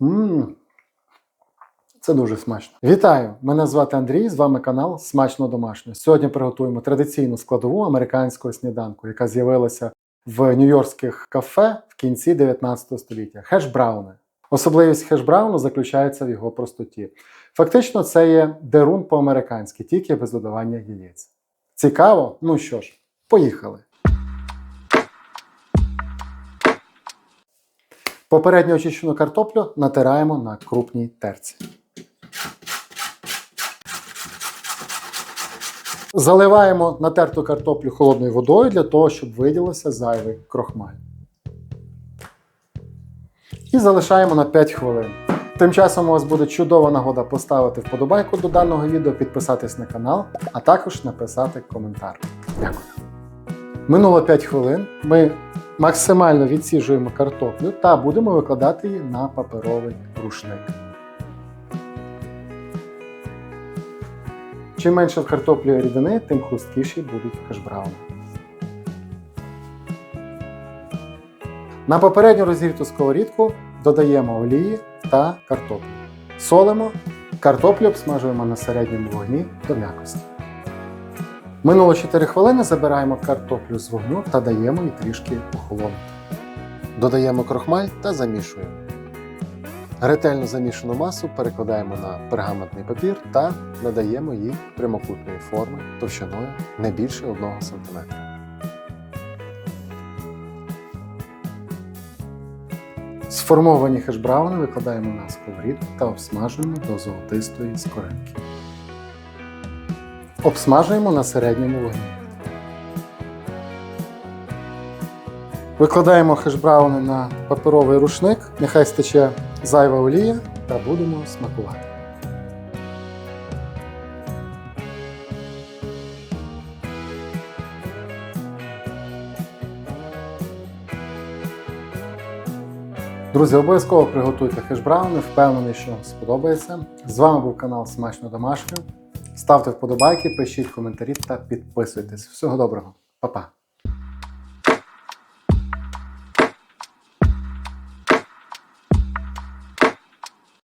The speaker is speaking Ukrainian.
Мм. Це дуже смачно. Вітаю! Мене звати Андрій. З вами канал Смачно домашнє. Сьогодні приготуємо традиційну складову американського сніданку, яка з'явилася в нью-йоркських кафе в кінці 19 століття. Хеш-брауни. Особливість хеш-брауну заключається в його простоті. Фактично, це є дерун по-американськи, тільки без додавання яєць. Цікаво? Ну що ж, поїхали. Попередньо очищену картоплю натираємо на крупній терці. Заливаємо натерту картоплю холодною водою для того, щоб виділився зайвий крохмаль. І залишаємо на 5 хвилин. Тим часом у вас буде чудова нагода поставити вподобайку до даного відео, підписатись на канал, а також написати коментар. Дякую. Минуло 5 хвилин. Ми максимально відсіжуємо картоплю та будемо викладати її на паперовий рушник. Чим менше в картоплі рідини, тим хрусткіші будуть хешбрауни. На попередньо розігріту сковорідку додаємо олії та картоплю. Солимо, картоплю обсмажуємо на середньому вогні до м'якості. Минуло 4 хвилини, забираємо картоплю з вогню та даємо їй трішки охолонути. Додаємо крохмаль та замішуємо. Ретельно замішану масу перекладаємо на пергаментний папір та надаємо їй прямокутної форми товщиною не більше 1 см. Сформовані хешбрауни викладаємо на сковорідку та обсмажуємо до золотистої скоринки. Обсмажуємо на середньому вогні. Викладаємо хешбрауни на паперовий рушник, нехай стече зайва олія та будемо смакувати. Друзі, обов'язково приготуйте хешбрауни, впевнений, що сподобається. З вами був канал Смачно Домашнє. Ставте вподобайки, пишіть коментарі та підписуйтесь. Всього доброго, Па-па!